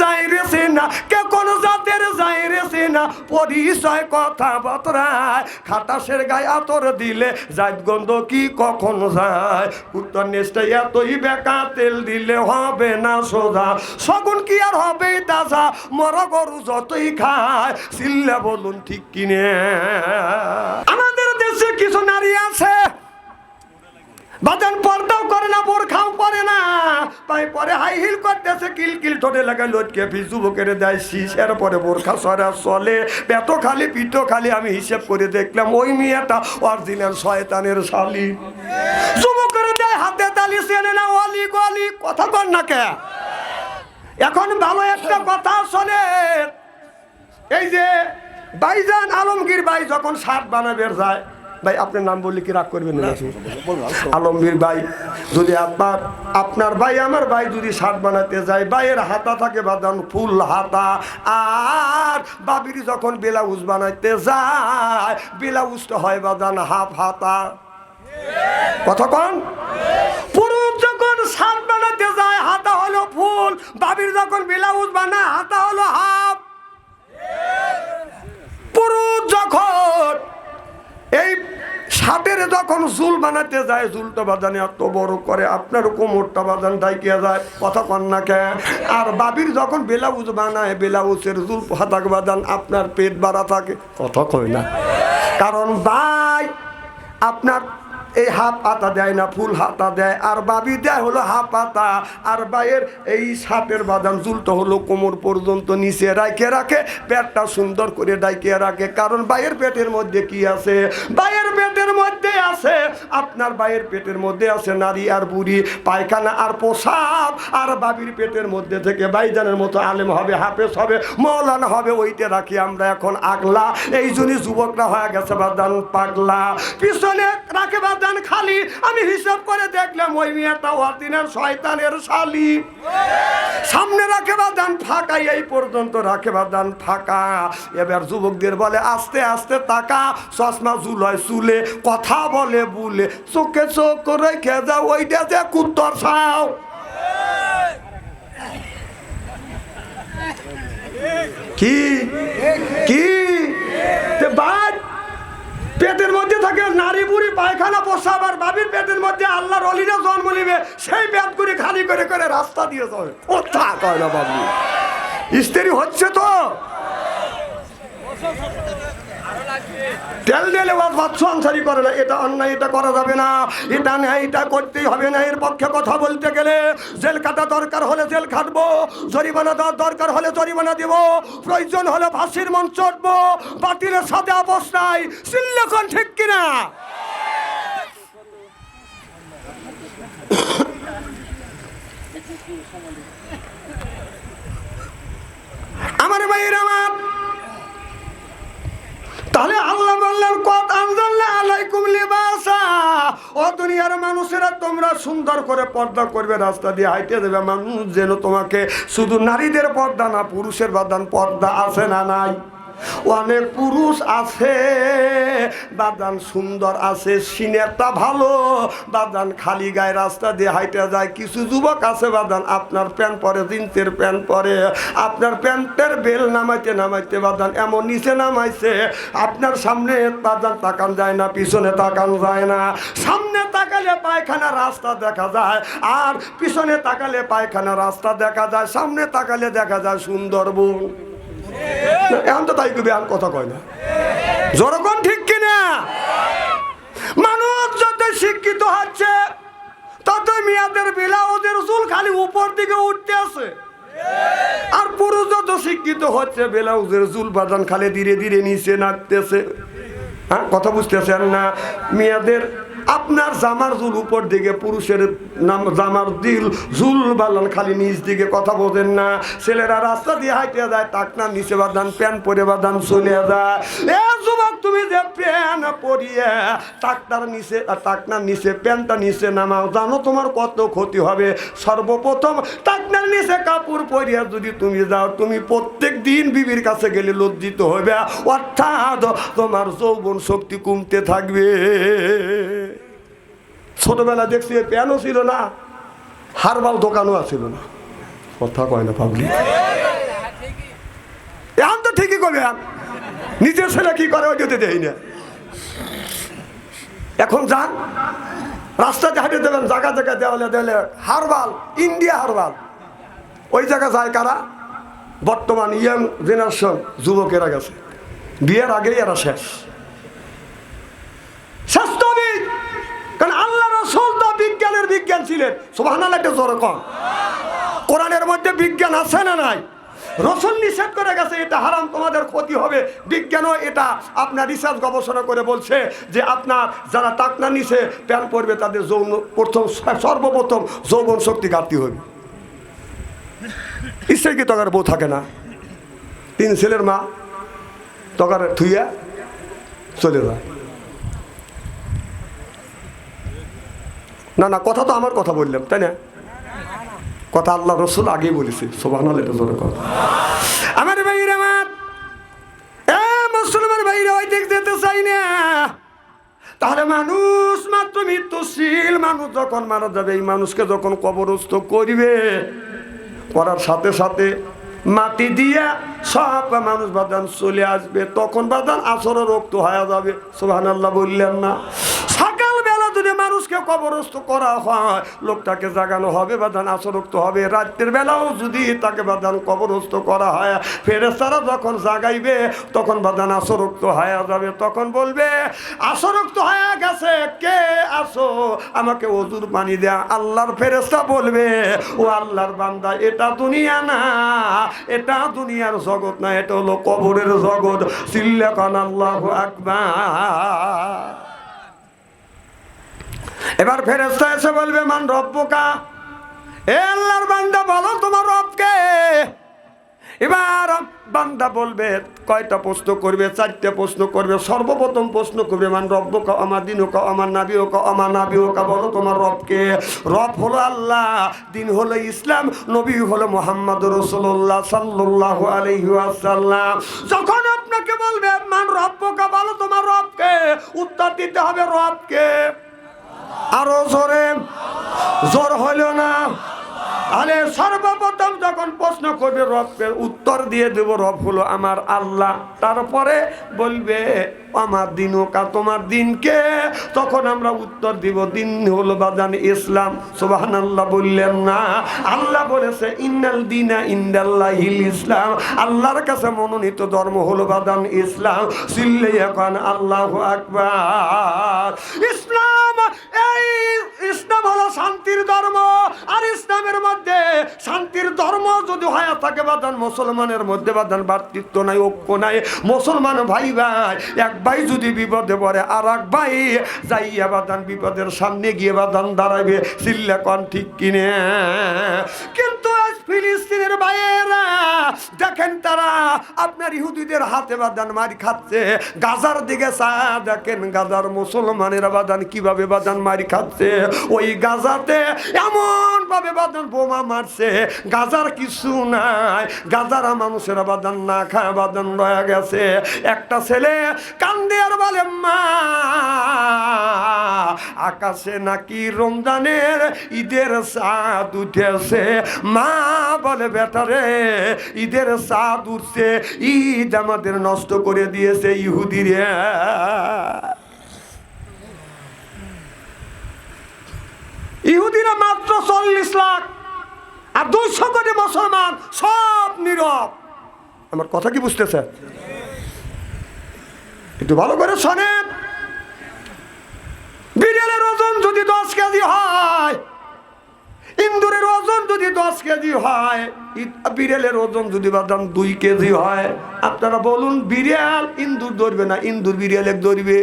যাই রেছে না কে কোন জাতের যাই রেছে না পরিচয় কথা বতরায়, খাটাসের গায়ে আতর দিলে জাত গন্ধ কি কখন যায়? উত্তর নেশটা এতই বেকা তেল দিলে হবে না সোজা। শগুন কি আর হবে তাজা? মর গরু যতই খায়, সিল্লে বলুন ঠিক কিনে। আমাদের দেশে কিছু নারী আছে, বাজান পর্দাও করে না, বোরখাও পরে না। তাই পরে হাই হিল করতেছে কিল কিল ঠোঁটে লাগায় লটকে ফি যুবকের দেয় শীষ পরে বোরখা সরা চলে। পেট খালি পিঠ খালি আমি হিসেব করে দেখলাম ওই মেয়েটা অরিজিনাল শয়তানের শালি। যুবকের দেয় হাতে তালি চেনে না অলি গলি কথা কর না কে? এখন ভালো একটা কথা শোনে। এই যে ভাইজান আলমগীর ভাই যখন শার্ট বানাবে যায় ভাই আপনার নাম বললে কি রাগ করবেন না আলমগীর ভাই যদি আপনার আপনার ভাই আমার ভাই যদি শার্ট বানাতে যায়, ভাইয়ের হাতা থাকে বাদান ফুল হাতা, আর বাবির যখন ব্লাউজ বানাইতে যায়, ব্লাউজটা হয় বাদান হাফ হাতা। কতক্ষণ পুরুষ যখন শার্ট বানাতে যায়, হাতা হলো ফুল, বাবির যখন ব্লাউজ বানায়, হাতা হলো হাফ। পুরুষ যখন এই শার্টের যখন চুল বানাতে যায়, চুলটা বাজানে এত বড় করে, আপনার কোমরটা বাজান ডাইকিয়া যায়, কথা কন না কে? আর বাবির যখন ব্লাউজ বানায়, ব্লাউজের চুল হাতাক বাজান, আপনার পেট বাড়া থাকে, কথা কয় না। কারণ ভাই, আপনার এই হাফ পাতা দেয় না, ফুল হাতা দেয়, আর বাবি দেয় হলো হাফ পাতা আর বাইয়ের এই সাপের বাদাম চুলটা হলো কোমর পর্যন্ত নিচে রাখে রাখে, পেটটা সুন্দর করে ডাইকে রাখে। কারণ বাইয়ের পেটের মধ্যে কি আছে? বাইয়ের আছে, আপনার বাইয়ের পেটের মধ্যে আছে নারী আর বুড়ি, পায়খানা আর পোশাক আর বাবির পেটের মধ্যে থেকে বাইজানের মতো আলেম হবে, হাফেজ হবে, মৌলানা হবে ওইতে রাখি আমরা এখন আগলা। এই জন্যই যুবকরা হয়ে গেছে বাদান পাগলা। পিছনে রাখে বাদান খালি। আমি হিসাব করে দেখলাম ওই মেয়েটা অদিনের শয়তানের শালি। সামনে রাখে বাদান ফাঁকা, এই পর্যন্ত রাখে বাদান ফাঁকা। এবার যুবকদের বলে, আস্তে আস্তে তাকা, চশমা চুলয় চুলে কথা বলে। বুলে চোখে চোখ রেখে যাও, ওইটা যে কুত্তর ছাও কি? কি? বাদ। পেটের মধ্যে থাকে নারী বুড়ি, পায়খানা আর বাবির পেটের মধ্যে আল্লাহর অলিরা জন্ম নিবে, সেই পেট করে খালি করে করে রাস্তা দিয়ে যাবে। কথা কয় না বাবু স্ত্রী হচ্ছে তো। তেল দিলে বাচ্চা আনসারি করে না, এটা অন্যায়, এটা করা যাবে না। এটা নেই এটা করতেই হবে না এর পক্ষে কথা বলতে গেলে জেল কাটা দরকার হলে জেল খাটবো, জরিমানা দেওয়ার দরকার হলে জরিমানা দিব, প্রয়োজন হলে ফাঁসির মঞ্চ চড়বো বাতিলের সাথে অবস্থায় সিল্লেখন ঠিক কিনা? আমার ভাইয়ের আমার তাহলে আল্লাহ বললেন কত আনজাল্লা আলাইকুম লিবাসা। ও দুনিয়ার মানুষেরা তোমরা সুন্দর করে পর্দা করবে, রাস্তা দিয়ে হাইটে দেবে মানুষ যেন তোমাকে শুধু নারীদের পর্দা না, পুরুষের বাদান পর্দা আছে না নাই? অনেক পুরুষ আছে, বাদান সুন্দর আছে, সিনেরটা ভালো। বাদান খালি গায়ে রাস্তা দিয়ে হাইটে যায়, কিছু যুবক আছে বাদান, আপনার প্যান্ট পরে, জিন্সের প্যান্ট পরে। আপনার প্যান্টের বেল নামাইতে নামাইতে বাদান এমন নিচে নামাইছে, আপনার সামনে বাদান তাকান যায় না, পিছনে তাকান যায় না। সামনে তাকালে পায়খানা রাস্তা দেখা যায়, আর পিছনে তাকালে পায়খানা রাস্তা দেখা যায়, সামনে তাকালে দেখা যায় সুন্দরবন এখন তো তাই কবি আর কথা কয় না জনগণ ঠিক কিনা মানুষ যত শিক্ষিত হচ্ছে ততই মেয়াদের বেলা ওদের চুল খালি উপর দিকে উঠতে আছে আর পুরুষ যত শিক্ষিত হচ্ছে বেলাউজের চুল বাদান খালি ধীরে ধীরে নিচে নাচতেছে হ্যাঁ কথা বুঝতেছেন না মেয়েদের আপনার জামার জুল উপর দিকে পুরুষের নাম জামার দিল, জুল বালাল খালি নিচ দিকে কথা বোঝেন না। ছেলেরা রাস্তা দিয়ে হাইটে যায়, তাক না, নিচে বাদান প্যান পরে বাদান, চলে যায়। এ যুবক, তুমি যে প্যান পরিয়ে টাকটার নিচে টাকনার নিচে প্যানটা নিচে নামাও। জানো তোমার কত ক্ষতি হবে? সর্বপ্রথম টাকনার নিচে কাপড় পরিয়ে যদি তুমি যাও, তুমি প্রত্যেক দিন বিবির কাছে গেলে লজ্জিত হবে অর্থাৎ তোমার যৌবন শক্তি কমতে থাকবে। ছোটবেলা দেখছি প্যানও ছিল না, হারবাল দোকানও ছিল না। কথা কয় না পাবলিক? করবেন নিজের ছেলে কি করে ওই যেতে দেই না? এখন যান। রাস্তাতে হাঁটে দেবেন জায়গা জায়গা দেওয়ালে দেওয়ালে। Herbal, India herbal. ওই জায়গা যায় কারা? বর্তমান ইয়াং জেনারেশন যুবকেরা গেছে। বিয়ের আগেই এরা শেষ। স্বাস্থ্যবিদ কারণ আল্লাহ রসুল তো বিজ্ঞানের বিজ্ঞান ছিলেন। সোভান একটা জোর কম কোরআনের মধ্যে বিজ্ঞান আছে না নাই? রসুন নিষেধ করে গেছে, এটা হারাম, তোমাদের ক্ষতি হবে। বিজ্ঞানও এটা আপনার রিসার্চ গবেষণা করে বলছে যে আপনার যারা টাকনা নিচে প্যান পরবে তাদের যৌন, প্রথম সর্বপ্রথম যৌবন শক্তি ঘাটতি হবে। ইচ্ছে কি তকার বউ থাকে না? তিন ছেলের মা তকার থুইয়া চলে যায়। না না, কথা তো আমার কথা বললাম, তাই না? কথা আল্লাহ রসুল আগেই বলেছে সোবাহ এটা জোরে কথা আমার ভাইরা আমার, এ মুসলমান ভাইরা ওই দিক যেতে চাই না। তাহলে মানুষ মাত্র মৃত্যুশীল, মানুষ যখন মারা যাবে, এই মানুষকে যখন কবরস্থ করবে, করার সাথে সাথে মাটি দিয়া সব মানুষ বাদান চলে আসবে, তখন বাদান আসরে রক্ত হয়ে যাবে সোহান আল্লাহ বললেন না। যদি মানুষকে কবরস্থ করা হয়। লোকটাকে জাগানো হবে, বাদান আসরক্ত হবে। রাত্রের বেলাও যদি তাকে বাদান কবরস্থ করা হয় ফেরেস্তারা যখন জাগাইবে, তখন বাদান আসরক্ত হয়ে যাবে। তখন বলবে আসরক্ত হয়ে গেছে, কে আসো আমাকে অজুর পানি দেয়া। আল্লাহর ফেরেস্তা বলবে, ও আল্লাহর বান্দা, এটা দুনিয়া না, এটা দুনিয়ার জগৎ না, এটা হলো কবরের জগৎ। সিল্লাকান আল্লাহ আকবার। এবার ফেরেস্তা এসে বলবে, মান রব্বকা? এ আল্লাহর বান্দা, বলো তোমার রবকে। এবার বান্দা বলবে, কয়টা প্রশ্ন করবে, চারটে প্রশ্ন করবে, সর্বপ্রথম প্রশ্ন করবে, মান রব্ব কা আমার দিন কা আমার নাবি কা আমার নাবি কা বলো তোমার রবকে। রব হলো আল্লাহ, দিন হলো ইসলাম, নবী হলো মোহাম্মদ রসুল্লাহ সাল্লাহ আলহি আসাল্লাম যখন আপনাকে বলবে, মান রব্ব কা বলো তোমার রবকে। উত্তর দিতে হবে রবকে। আরও জোরে। জোর হইল না। আরে সর্বপ্রথম যখন প্রশ্ন করবে রবের উত্তর দিয়ে দেব, রব হলো আমার আল্লাহ। তারপরে বলবে, আমার দিন কা তোমার দিনকে। তখন আমরা উত্তর দিব, দিন হলো বাজান ইসলাম। সুবাহান আল্লাহ বললেন না। আল্লাহ বলেছে, ইন্নাল দিনা ইন্দাল্লাহ ইসলাম। আল্লাহর কাছে মনোনীত ধর্ম হলো বাদান ইসলাম। সিল্লে এখন আল্লাহ আকবার। ইসলাম এই ইসলাম হলো শান্তির ধর্ম। আর ইসলামের মধ্যে শান্তির ধর্ম যদি হয় থাকে বাদান মুসলমানের মধ্যে বাদান ভাতৃত্ব নাই, ঐক্য নাই। মুসলমান ভাই ভাই, এক ভাই যদি বিপদে পড়ে আর এক ভাই যাইয়া বাদান বিপদের সামনে গিয়ে বাদান দাঁড়াবে চিল্লা কন ঠিক কিনে। কিন্তু আজ ফিলিস্তিনের ভাইয়েরা, দেখেন তারা আপনার ইহুদিদের হাতে বাদান মারি খাচ্ছে। গাজার দিকে চা, দেখেন গাজার মুসলমানের বাদান কীভাবে বাদান মারি খাচ্ছে। ওই গাজাতে এমন ভাবে বাদান বোমা মারছে, গাজার কিছু নাই। গাজারা মানুষের বাদান না খায়, বাদান রয়ে গেছে। একটা ছেলে কান্দে আর বলে, মা, আকাশে নাকি রমজানের ঈদের চাঁদ উঠেছে। মা বলে বেটারে ঈদের চাঁদ উঠছে। ঈদ আমাদের নষ্ট করে দিয়েছে ইহুদিরে। ইহুদিরা মাত্র চল্লিশ লাখ আর দুইশো কোটি মুসলমান সব নীরব। আমার কথা কি বুঝতেছে? একটু ভালো করে শোনেন। বিড়ালের ওজন যদি দশ কেজি হয়, ইন্দুরের ওজন যদি দশ কেজি হয় বিড়ালের ওজন যদি বাদাম দুই কেজি হয়, আপনারা বলুন, বিড়াল ইন্দুর ধরবে না, ইন্দুর বিড়ালে ধরবে?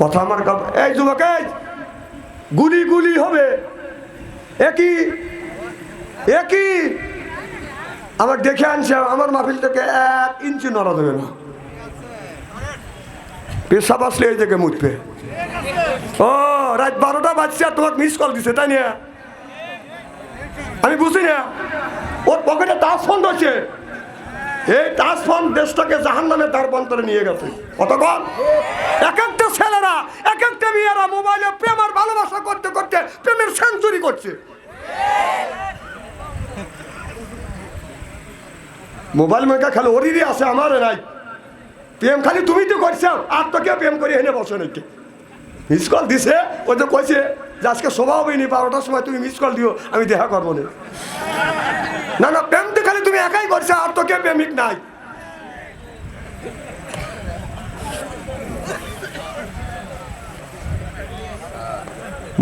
কথা আমার এই যুবক গুলি গুলি হবে। একই একই। আমার দেখে আনছে, আমার মাহফিল থেকে এক ইঞ্চি নড়া দেবে না। পেশাব আসলে এই থেকে মুঠবে ও, রাত বারোটা বাজছে আর তোমাকে মিস কল দিছে, তাই না? আমি বুঝি না। ওর পকেটে তাস ফোন ধরছে এই তাস ফোন দেশটাকে জাহান নামে তার বন্তরে নিয়ে গেছে। কতক্ষণ? এক ছেলেরা একটা মেয়েরা মোবাইলে প্রেম আর ভালোবাসা করতে করতে প্রেমের সেঞ্চুরি করছে। মোবাইল মেকা খালি ওরিরই আছে আমার নাই। প্রেম খালি তুমি তো করছ, আর তো কেউ প্রেম করে এনে বসো নাকি মিস কল দিছে, ও তো কইছে যে আজকে স্বভাব হয়নি বারোটার সময় তুমি মিস কল দিও, আমি দেখা করব না। না না, প্রেম তো খালি তুমি একাই করছ, আর তো কেউ প্রেমিক নাই।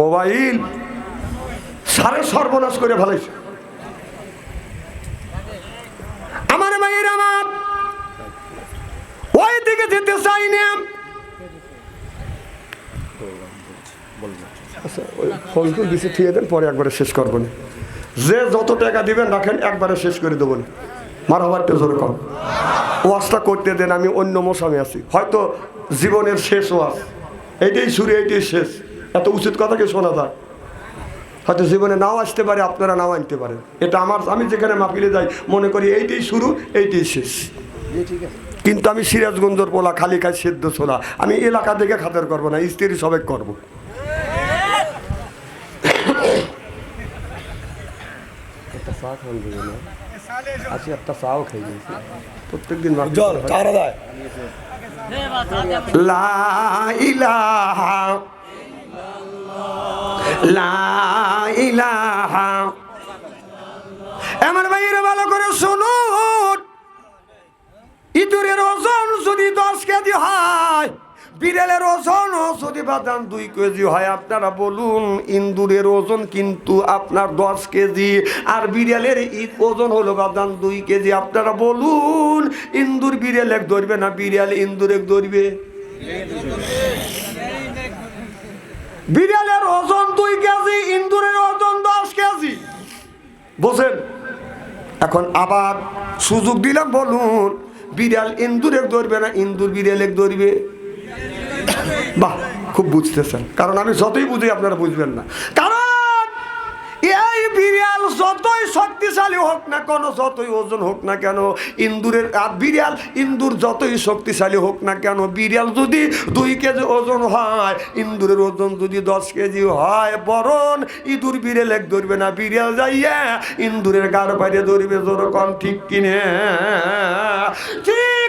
মোবাইল সারে সর্বনাশ করে ফেলাইছে। আমার মায়ের আমার ওই দিকে যেতে চাই না। আচ্ছা, ওই ঠিক দেন পরে একবারে শেষ করব না। যে যত টাকা দিবেন রাখেন একবারে শেষ করে দেবো না। মার হবারটা জোরে কম ওয়াজটা করতে দেন আমি অন্য মশামে আছি। হয়তো জীবনের শেষ ওয়াজ এইটাই শুরু এইটাই শেষ। এত উচিত কথা কি শোনা যায়? হয়তো জীবনে নাও আসতে পারে আপনারা নাও আনতে পারেন। এটা আমার আমি যেখানে মাপিলে যাই মনে করি এইটাই শুরু এইটাই শেষ। কিন্তু আমি সিরাজগঞ্জর পোলা খালি খাই সেদ্ধ ছোলা। আমি এলাকা দেখে খাতের করব না স্ত্রী সবাই করব। একটা চা খান দেবে না? আজকে একটা চাও খাই দিয়েছি প্রত্যেক দিন জল কারা দেয়। লা লা ইলাহা আমার ভাইয়ের ভালো করে শুনুন। ইঁদুরের ওজন যদি দশ কেজি হয়, বিড়ালের ওজন যদি বাদাম দুই কেজি হয়, আপনারা বলুন ইন্দুরের ওজন কিন্তু আপনার দশ কেজি, আর বিড়ালের ওজন হলো বাদাম দুই কেজি। আপনারা বলুন ইন্দুর বিড়াল এক ধরবে না বিড়াল ইন্দুর এক ধরবে? বিড়ালের ওজন দুই কেজি, ইন্দুরের ওজন দশ কেজি। বোঝেন? এখন আবার সুযোগ দিলাম বলুন, বিড়াল ইন্দুর এক ধরবে না, ইন্দুর বিড়াল এক ধরবে? বাহ, খুব বুঝতেছেন। কারণ আমি যতই বুঝি আপনারা বুঝবেন না। কারণ বিড়াল যতই শক্তিশালী হোক না কেন, যতই ওজন হোক না কেন, ইন্দুরের বিড়াল, ইন্দুর যতই শক্তিশালী হোক না কেন, বিড়াল যদি দুই কেজি ওজন হয়, ইন্দুরের ওজন যদি দশ কেজি হয়, বরণ ইঁদুর বিড়াল ধরবে না, বিড়াল যাইয়া ইন্দুরের গাড় বাইরে ধরবে যেরকম ঠিক কিনে। ঠিক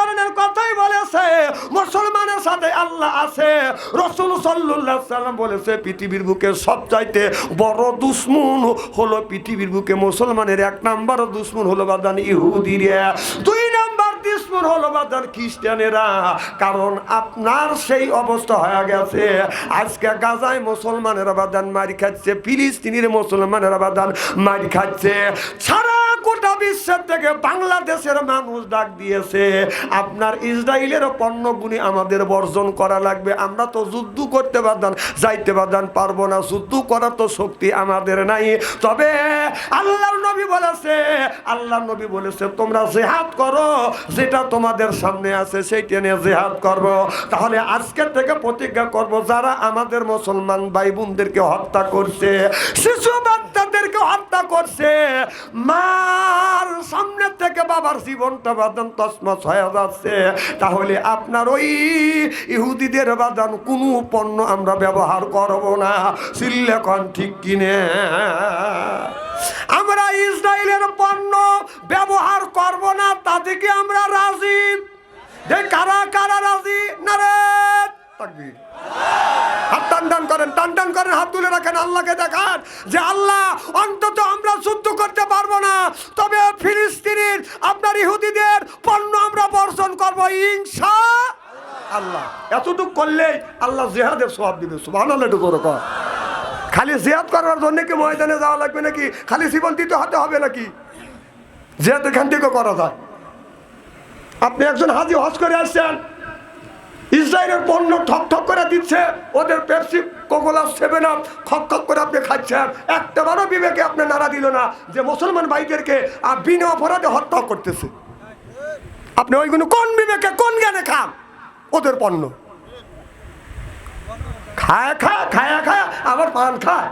ধরনের কথাই বলেছে। মুসলমানের সাথে আল্লাহ আছে। রসুল সাল্লাম বলেছে, পৃথিবীর বুকে সবচাইতে বড় দুশ্মন হলো পৃথিবীর বুকে মুসলমানের। এক নাম্বার দুশ্মন হলো বাদান ইহুদিরা। দুই নাম্বার দুশ্মন হলো বাদান খ্রিস্টানেরা। কারণ আপনার সেই অবস্থা হয়ে গেছে। আজকে গাজায় মুসলমানেরা বাদান মারি খাচ্ছে, ফিলিস্তিনির মুসলমানেরা বাদান মারি খাচ্ছে। সারা বিশ্বের থেকে বাংলাদেশের মানুষ ডাক দিয়েছে, আপনার ইসরায়েলের পণ্যগুলি আমাদের বর্জন করা লাগবে, আমরা তো যুদ্ধ করতে পারতাম যাইতে পারতাম পারব না, যুদ্ধ করার তো শক্তি আমাদের নাই। তবে আল্লাহর নবী বলেছে, আল্লাহর নবী বলেছে, তোমরা জেহাদ করো, যেটা তোমাদের সামনে আছে সেইটা নিয়ে জেহাদ করব। তাহলে আজকের থেকে প্রতিজ্ঞা করব, যারা আমাদের মুসলমান ভাই বোনদেরকে হত্যা করছে, শিশু বাচ্চাদেরকে হত্যা করছে। মার সামনে থেকে বাবার জীবনটা বাদান তসমস হয়ে যাচ্ছে। তাহলে আপনার ওই ইহুদিদের বাদান কোনো পণ্য আমরা ব্যবহার করব না। সিল্লেখন ঠিক কিনে? আমরা ইসরায়েলের পণ্য ব্যবহার করব না তাদেরকে আমরা রাজি। যে কারা কারা রাজি? না রে তাকবীর। টান টান করেন টান টান করেন, হাত তুলে রাখেন, আল্লাহকে দেখান যে আল্লাহ, অন্তত আমরা যুদ্ধ করতে পারব না। তবে ফিলিস্তিনির, আপনার ইহুদিদের পণ্য আমরা বর্ষণ করব, ইনশা আল্লাহ। এতটুকু করলেই আল্লাহ জেহাদের সব দিবে সুবাহ করে। খালি জেহাদ করার জন্য কি ময়দানে যাওয়া লাগবে নাকি? খালি জীবন দিতে হতে হবে নাকি? জেহাদ এখান থেকে করা যায়। আপনি একজন হাজি হজ করে আসছেন ইসরায়েলের পণ্য ঠক ঠক করে দিচ্ছে। ওদের Pepsi, Coca Cola, seven up খক খক করে আপনি খাচ্ছেন। একটা বারো বিবেকে আপনি নাড়া দিল না যে মুসলমান ভাইদেরকে আর বিনা অপরাধে হত্যা করতেছে। আপনি ওইগুলো কোন বিবেকে, কোন জ্ঞানে খান? ওদের পণ্য। খায় খায়, খায়া, খায়, আবার পান খায়।